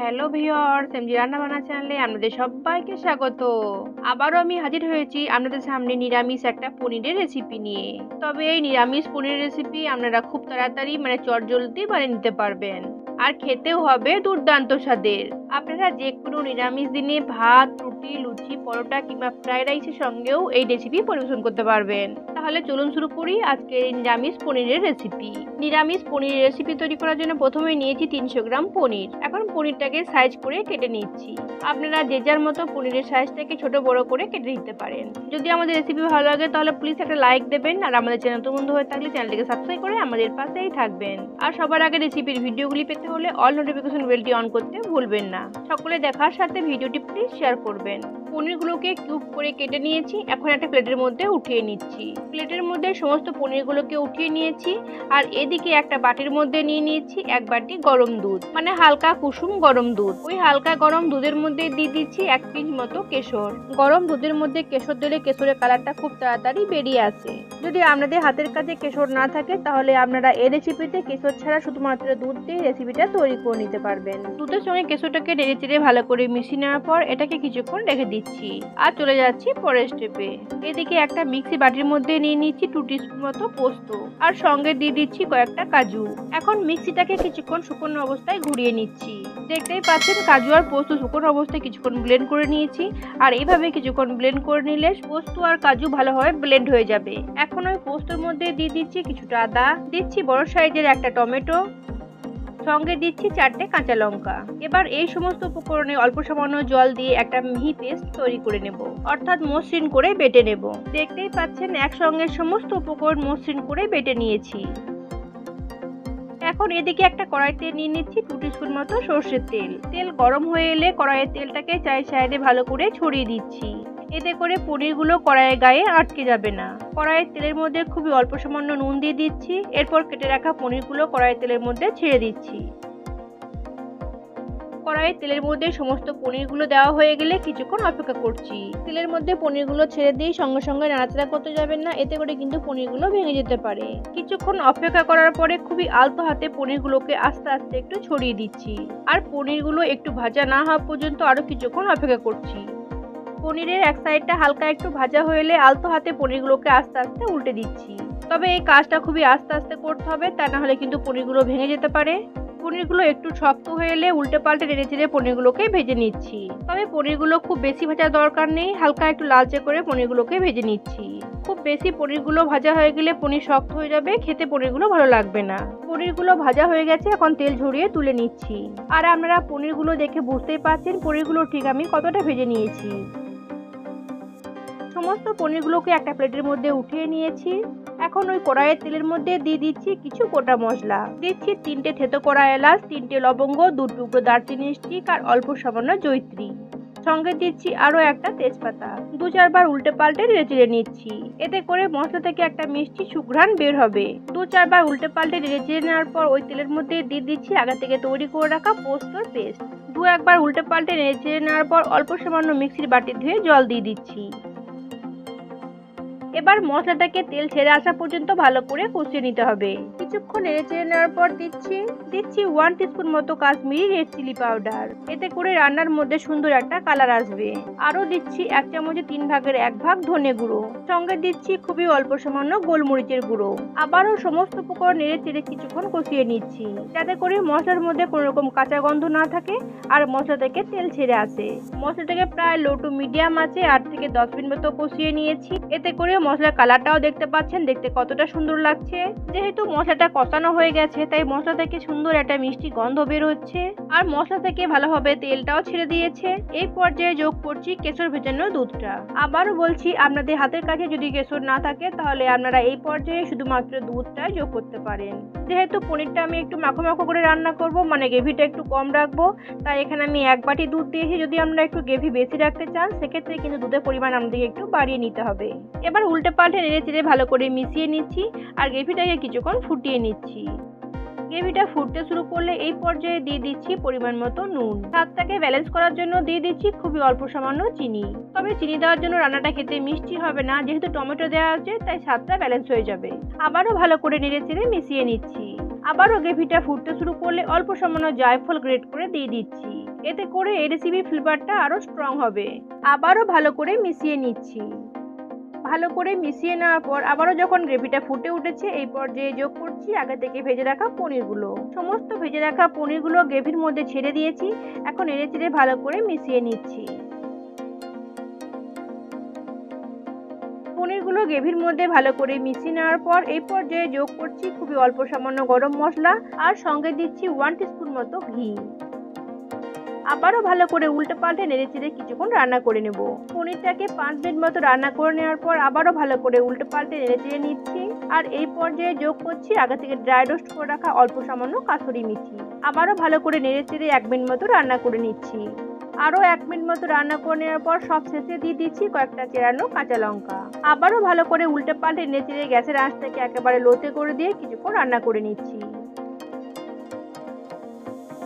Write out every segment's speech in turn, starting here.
Hello viewers রান্না বানা চ্যানেলে আপনাদের সবাইকে স্বাগত। আবারও আমি হাজির হয়েছি আপনাদের সামনে নিরামিষ একটা পনিরের রেসিপি নিয়ে। তবে এই নিরামিষ পনিরের রেসিপি আপনারা খুব তাড়াতাড়ি মানে চটজলদি বানিয়ে নিতে পারবেন। আর খেতেও হবে দুর্দান্ত স্বাদের। আপনারা যে কোনো নিরামিষ দিনে ভাত, রুটি, লুচি, পরোটা কিংবা ফ্রাইড রাইসের সঙ্গেও এই রেসিপি পরিবেশন করতে পারবেন। তাহলে চলুন শুরু করি আজকে এই নিরামিষ পনিরের রেসিপি নিরামিষ পনিরের রেসিপি তৈরি করার জন্য প্রথমে নিয়েছি তিনশো গ্রাম পনির। এখন পনিরটাকে সাইজ করে কেটে নিচ্ছি। আপনারা যে যার মতো পনিরের সাইজটাকে ছোট বড় করে কেটে নিতে পারেন। যদি আমাদের রেসিপি ভালো লাগে তাহলে প্লিজ একটা লাইক দেবেন আর আমাদের চ্যানেল তো বন্ধু হয়ে থাকলে চ্যানেলটিকে সাবস্ক্রাইব করে আমাদের পাশেই থাকবেন। আর সবার আগে রেসিপির ভিডিওগুলি পেতে হলে অল নোটিফিকেশন বেলটি অন করতে ভুলবেন না। সকলে দেখার সাথে ভিডিওটি প্লিজ শেয়ার করবেন। পনিরগুলোকে কিউব করে কেটে নিয়েছি। এখন একটা প্লেটের মধ্যে উঠিয়ে নিচ্ছি। প্লেটের মধ্যে সমস্ত পনিরগুলোকে উঠিয়ে নিয়েছি আর এদিকে একটা বাটির মধ্যে নিয়ে নিয়েছি এক বাটি গরম দুধ। মানে হালকা কুসুম গরম দুধ। ওই হালকা গরম দুধের মধ্যে দিয়ে দিচ্ছি এক পিঞ্চ মতো কেশর। গরম দুধের মধ্যে কেশর দিলে কেশরের কালারটা খুব তাড়াতাড়ি বেরিয়ে আসে। যদি আপনাদের হাতের কাছে কেশর না থাকে, তাহলে আপনারা এই রেসিপিতে কেশর ছাড়া শুধুমাত্র দুধ দিয়ে রেসিপিটা তৈরি করে নিতে পারবেন। দুধের সঙ্গে কেশরটাকে নেড়ে চেড়ে ভালো করে মিশিয়ে নেওয়ার পর এটাকে কিছুক্ষণ রেখে দিচ্ছি। আর চলে যাচ্ছি পরের স্টেপে এদিকে একটা মিক্সি বাটির মধ্যে নিয়ে নিচ্ছি টু টিস্পুন মতো পোস্ত। আর সঙ্গে দিয়ে দিচ্ছি কয়েকটা কাজু। এখন মিক্সিটাকে কিছুক্ষণ শুকনো অবস্থায় ঘুরিয়ে নিচ্ছি। দেখতেই পাচ্ছেন কাজু আর পোস্ত শুকনো অবস্থায় কিছুক্ষণ ব্লেন্ড করে নিয়েছি। আর এইভাবে কিছুক্ষণ ব্লেন্ড করে নিলে পোস্ত আর কাজু ভালোভাবে ব্লেন্ড হয়ে যাবে। এখন ওই পোস্তর মধ্যে দিয়ে দিচ্ছি কিছুটা আদা। দিচ্ছি বড় সাইজের একটা টমেটো। সঙ্গে দিচ্ছি চারটে কাঁচা লঙ্কা। এবার এই সমস্ত উপকরণে অল্প সামান্য জল দিয়ে একটা মিহি পেস্ট তৈরি করে নেব। অর্থাৎ মসৃণ করে বেটে নেব। দেখতেই পাচ্ছেন, একসঙ্গে সমস্ত উপকরণ মসৃণ করে বেটে নিয়েছি। এখন এদিকে একটা কড়াইতে নিয়ে নিচ্ছি টু টিস্পুন মতো সর্ষের তেল। তেল গরম হয়ে এলে কড়াইয়ের তেলটাকে চাই সাইডে ভালো করে ছড়িয়ে দিচ্ছি। এতে করে পনিরগুলো কড়াইয়ের গায়ে আটকে যাবে না। কড়াইয়ের তেলের মধ্যে খুবই অল্প সামান্য নুন দিয়ে দিচ্ছি। এরপর কেটে রাখা পনিরগুলো কড়াইয়ের তেলের মধ্যে ছেড়ে দিচ্ছি। কড়াইয়ের তেলের মধ্যে সমস্ত পনিরগুলো দেওয়া হয়ে গেলে কিছুক্ষণ অপেক্ষা করছি। তেলের মধ্যে পনিরগুলো ছেড়ে দিয়ে সঙ্গে সঙ্গে নাড়াচাড়া করতে যাবেন না, এতে করে কিন্তু পনিরগুলো ভেঙে যেতে পারে। কিছুক্ষণ অপেক্ষা করার পরে খুবই আলতো হাতে পনিরগুলোকে আস্তে আস্তে একটু ছড়িয়ে দিচ্ছি। আর পনিরগুলো একটু ভাজা না হওয়া পর্যন্ত আরও কিছুক্ষণ অপেক্ষা করছি। পনিরের এক সাইডটা হালকা একটু ভাজা এলে আলতো হাতে পনিরগুলোকে আস্তে আস্তে উল্টে দিচ্ছি। তবে এই কাজটা খুবই আস্তে আস্তে করতে হবে, তা না হলে কিন্তু পনিরগুলো ভেঙে যেতে পারে। পনিরগুলো একটু শক্ত হয়ে এলে উল্টে পাল্টে নেড়ে চেড়ে পনিরগুলোকে ভেজে নিচ্ছি। তবে পনিরগুলো খুব বেশি ভাজার দরকার নেই, হালকা একটু লালচে করে পনিরগুলোকে ভেজে নিচ্ছি। খুব বেশি পনিরগুলো ভাজা হয়ে গেলে পনির শক্ত হয়ে যাবে, খেতে পনিরগুলো ভালো লাগবে না। পনিরগুলো ভাজা হয়ে গেছে, এখন তেল ঝরিয়ে তুলে নিচ্ছি। আর আপনারা পনিরগুলো দেখে বুঝতেই পারছেন, পনিরগুলো ঠিক আমি কতটা ভেজে নিয়েছি। সমস্ত পনিরগুলোকে একটা প্লেটের মধ্যে উঠিয়ে নিয়েছি। এখন ওই কড়াইয়ের তেলের মধ্যে দিয়ে দিচ্ছি কিছু গোটা মশলা। দিচ্ছি তিনটে থেতো কড়া এলাচ, তিনটে লবঙ্গ, দু টুকরো দারচিনি স্টিক আর অল্প সামান্য জৈত্রী সঙ্গে দিচ্ছি আরও একটা তেজপাতা। দু চারবার উল্টে পাল্টে নেড়ে চেড়ে নিচ্ছি। এতে করে মশলা থেকে একটা মিষ্টি সুঘ্রাণ বের হবে। দু চারবার উল্টে পাল্টে নেড়ে চেড়ে নেওয়ার পর ওই তেলের মধ্যে দিয়ে দিচ্ছি আগে থেকে তৈরি করে রাখা পোস্তর পেস্ট। দু একবার উল্টে পাল্টে নেড়ে চেড়ে নেওয়ার পর অল্প সামান্য মিক্সির বাটি ধুয়ে জল দিয়ে দিচ্ছি। এবার মশলাটাকে তেল ছেড়ে আসা পর্যন্ত ভালো করে কষিয়ে নিতে হবে। কিছুক্ষণ নেড়ে চেড়ে নেওয়ার পর দিচ্ছি দিচ্ছি ওয়ান টিস্পুন মতো কাশ্মীরি রেড চিলি পাউডার এতে করে রান্নার মধ্যে সুন্দর একটা কালার আসবে। আরও দিচ্ছি এক চামচে তিন ভাগের এক ভাগ ধনে গুঁড়ো। সঙ্গে দিচ্ছি খুবই অল্প সামান্য গোলমরিচের গুঁড়ো। আবারও সমস্ত উপকরণ নেড়ে চেড়ে কিছুক্ষণ কষিয়ে নিচ্ছি। যাতে করে মশলার মধ্যে কোনো রকম কাঁচা গন্ধ না থাকে আর মশলা থেকে তেল ছেড়ে আসে। মশলাটাকে প্রায় লো টু মিডিয়াম আছে, আট থেকে দশ মিনিট মতো কষিয়ে নিয়েছি। এতে করে মশলার কালারটাও দেখতে পাচ্ছেন, দেখতে কতটা সুন্দর লাগছে। যেহেতু মশলাটা কষানো হয়ে গেছে, তাই মশলা থেকে সুন্দর একটা মিষ্টি গন্ধ বের হচ্ছে। আর মশলা থেকে ভালোভাবে তেলটাও ছেড়ে দিয়েছে। এই পর্যায়ে যোগ করছি কেশর ভেজানো দুধটা। আবারও বলছি, আপনাদের হাতের কাছে যদি কেশর না থাকে, তাহলে আপনারা এই পর্যায়ে শুধুমাত্র দুধটা যোগ করতে পারেন। যেহেতু পনিরটা আমি একটু মাখো মাখো করে রান্না করব মানে গ্রেভিটা একটু কম রাখব, তাই এখানে আমি এক বাটি দুধ দিয়েছি। যদি আমরা একটু গ্রেভি বেশি রাখতে চান, সেক্ষেত্রে কিন্তু দুধের পরিমাণ আমাদেরকে একটু বাড়িয়ে নিতে হবে। এবার উল্টে পাল্টে নেড়ে চেড়ে ভালো করে মিশিয়ে নিচ্ছি আর গ্রেভিটাকে কিছুক্ষণ ফুটিয়ে নিচ্ছি। গ্রেভিটা ফুটতে শুরু করলে এই পর্যায়ে দিয়ে দিচ্ছি পরিমাণ মতো নুন। স্বাদটাকে ব্যালেন্স করার জন্য দিয়ে দিচ্ছি খুবই অল্প সামান্য চিনি। তবে চিনি দেওয়ার জন্য রান্নাটা খেতে মিষ্টি হবে না, যেহেতু টমেটো দেওয়া আছে, তাই স্বাদটা ব্যালেন্স হয়ে যাবে। আবারও ভালো করে নেড়ে চেড়ে মিশিয়ে নিচ্ছি। আবারও গ্রেভিটা ফুটতে শুরু করলে অল্প সামান্য জায়ফল গ্রেট করে দিয়ে দিচ্ছি। এতে করে এই রেসিপির ফ্লেভারটা আরও স্ট্রং হবে। আবারও ভালো করে মিশিয়ে নিচ্ছি। ভালো করে মিশিয়ে নেওয়ার পর আবারও যখন গ্রেভিটা ফুটে উঠেছে, এই পর্যায়ে যোগ করছি আগে থেকে ভেজে রাখা পনিরগুলো। সমস্ত ভেজে রাখা পনিরগুলো গ্রেভির মধ্যে ছেড়ে দিয়েছি। এখন এড়ে চেড়ে ভালো করে মিশিয়ে নিচ্ছি। পনিরগুলো গ্রেভির মধ্যে ভালো করে মিশিয়ে নেওয়ার পর এই পর্যায়ে যোগ করছি খুবই অল্প সামান্য গরম মশলা আর সঙ্গে দিচ্ছি ওয়ান টিস্পুন মতো ঘি। আবারও ভালো করে উল্টে পাল্টে নেড়ে চেড়ে কিছুক্ষণ রান্না করে নেব। পনিরটাকে পাঁচ মিনিট মতো রান্না করে নেওয়ার পর আবারও ভালো করে উল্টে পাল্টে নেড়ে চেড়ে নিচ্ছি। আর এই পর্যায়ে যোগ করছি আগে থেকে ড্রাই রোস্ট করে রাখা অল্প সামান্য কাসুরি মিঠি আবারও ভালো করে নেড়ে চেড়ে এক মিনিট মতো রান্না করে নিচ্ছি। আরও এক মিনিট মতো রান্না করে নেওয়ার পর সব শেষে দিয়ে দিচ্ছি কয়েকটা চেরানো কাঁচা লঙ্কা। আবারও ভালো করে উল্টে পাল্টে নেড়ে চেড়ে গ্যাসের আঁচটাকে একেবারে লোতে করে দিয়ে কিছুক্ষণ রান্না করে নিচ্ছি।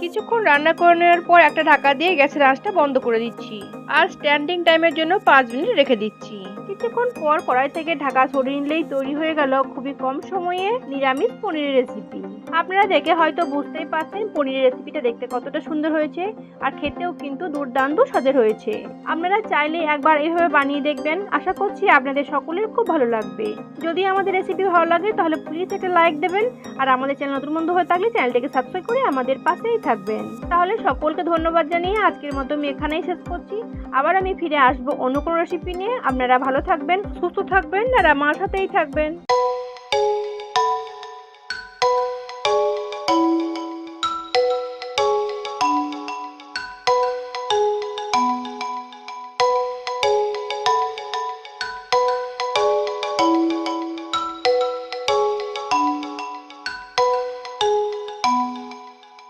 কিছুক্ষণ রান্না করে নেওয়ার পর একটা ঢাকা দিয়ে গ্যাসের আঁচটা বন্ধ করে দিচ্ছি। আর স্ট্যান্ডিং টাইমের জন্য পাঁচ মিনিট রেখে দিচ্ছি। কিছুক্ষণ পর কড়াই থেকে ঢাকা সরিয়ে নিলেই তৈরি হয়ে গেল খুবই কম সময়ে নিরামিষ পনিরের রেসিপি আপনারা দেখে হয়তো বুঝতেই পারছেন পনিরের রেসিপিটা দেখতে কতটা সুন্দর হয়েছে আর খেতেও কিন্তু দুর্দান্ত স্বাদের হয়েছে। আপনারা চাইলে একবার এইভাবে বানিয়ে দেখবেন। আশা করছি আপনাদের সকলের খুব ভালো লাগবে। যদি আমাদের রেসিপি ভালো লাগে তাহলে প্লিজ একটা লাইক দেবেন আর আমাদের চ্যানেল নতুন বন্ধু হয়ে থাকলে চ্যানেলটিকে সাবস্ক্রাইব করে আমাদের পাশেই থাকবেন। তাহলে সকলকে ধন্যবাদ জানিয়ে আজকের মতো আমি এখানেই শেষ করছি। আবার আমি ফিরে আসব অন্য কোনো রেসিপি নিয়ে। আপনারা ভালো থাকবেন, সুস্থ থাকবেন, আর আমার সাথেই থাকবেন।